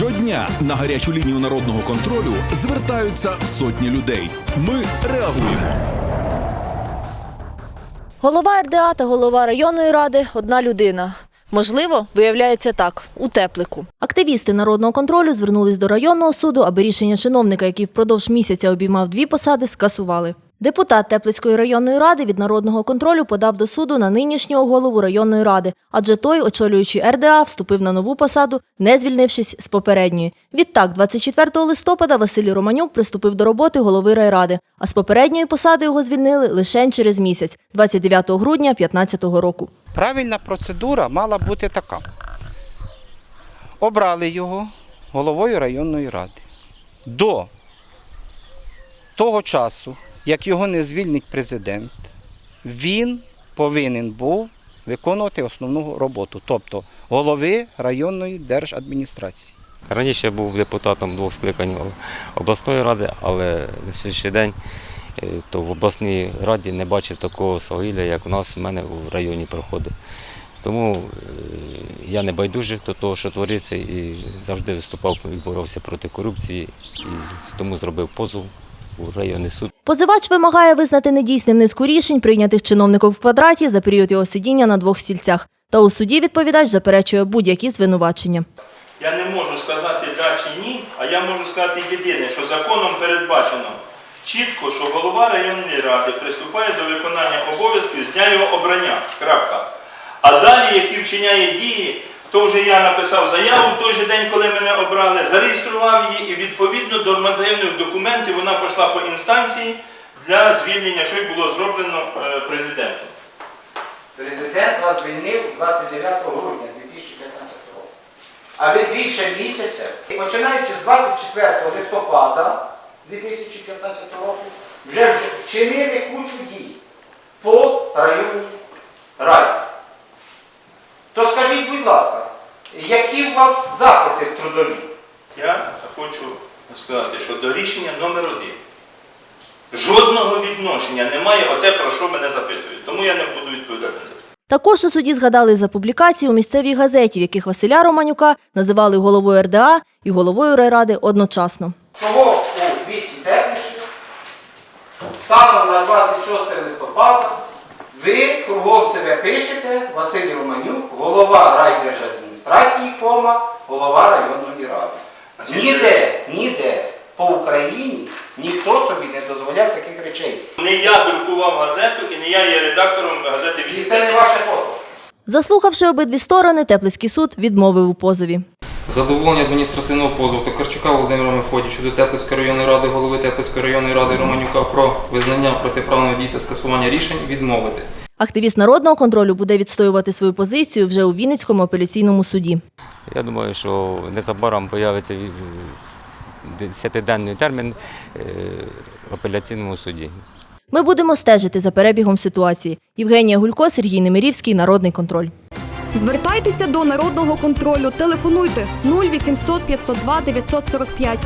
Щодня на гарячу лінію народного контролю звертаються сотні людей. Ми реагуємо. Голова РДА та голова районної ради одна людина. Можливо, виявляється так у теплику. Активісти народного контролю звернулись до районного суду, аби рішення чиновника, який впродовж місяця обіймав дві посади, скасували. Депутат Теплицької районної ради від народного контролю подав до суду на нинішнього голову районної ради, адже той, очолюючи РДА, вступив на нову посаду, не звільнившись з попередньої. Відтак, 24 листопада Василій Романюк приступив до роботи голови райради, а з попередньої посади його звільнили лише через місяць, 29 грудня 2015 року. Правильна процедура мала бути така. Обрали його головою районної ради. До того часу, як його не звільнить президент, він повинен був виконувати основну роботу, тобто голови районної держадміністрації. Раніше я був депутатом двох скликань обласної ради, але на сьогоднішній день е, то в обласній раді не бачив такого свавілля, як у нас в мене у районі проходить. Тому е, я не байдужий до того, що твориться, і завжди виступав і боровся проти корупції, і тому зробив позов у районний суд. Позивач вимагає визнати недійсним низку рішень, прийнятих чиновником в квадраті за період його сидіння на двох стільцях. Та у суді відповідач заперечує будь-які звинувачення. Я не можу сказати да чи ні, а я можу сказати єдине, що законом передбачено чітко, що голова районної ради приступає до виконання обов'язків з дня його обрання. Крапка. А далі, які вчиняє дії, то вже я написав заяву в той же день, коли мене обрали, зареєстрував її і відповідно до нормативних документів вона пішла по інстанції для звільнення, що й було зроблено е, президентом. Президент вас звільнив 29 грудня 2015 року. А ви більше місяця, починаючи з 24 листопада 2015 року, вже вчинили кучу дій по районній раді. То скажіть, будь ласка, які у вас записи трудові? Я хочу сказати, що до рішення номер один жодного відношення немає оте, про що мене запитують. Тому я не буду відповідати на це. Також у суді згадали за публікації у місцевій газеті, в яких Василя Романюка називали головою РДА і головою райради одночасно. Чого у місті Тепличі станом на 26 листопада ви кругом себе пишете Василь Романюк, голова райдержадміністрації, кома, голова районної ради. Ніде, ніде по Україні ніхто собі не дозволяв таких речей. Не я друкував газету і не я є редактором газети І це не ваше фото. Заслухавши обидві сторони, Теплицький суд відмовив у позові. Задоволення адміністративного позову Токарчука Володимира Мефодіча до Теплицької районної ради, голови Теплицької районної ради Романюка про визнання протиправної дії та скасування рішень відмовити. Активіст народного контролю буде відстоювати свою позицію вже у Вінницькому апеляційному суді. Я думаю, що незабаром появиться десятиденний термін е, в апеляційному суді. Ми будемо стежити за перебігом ситуації. Євгенія Гулько, Сергій Немирівський, Народний контроль. Звертайтеся до народного контролю. Телефонуйте 0800 502 945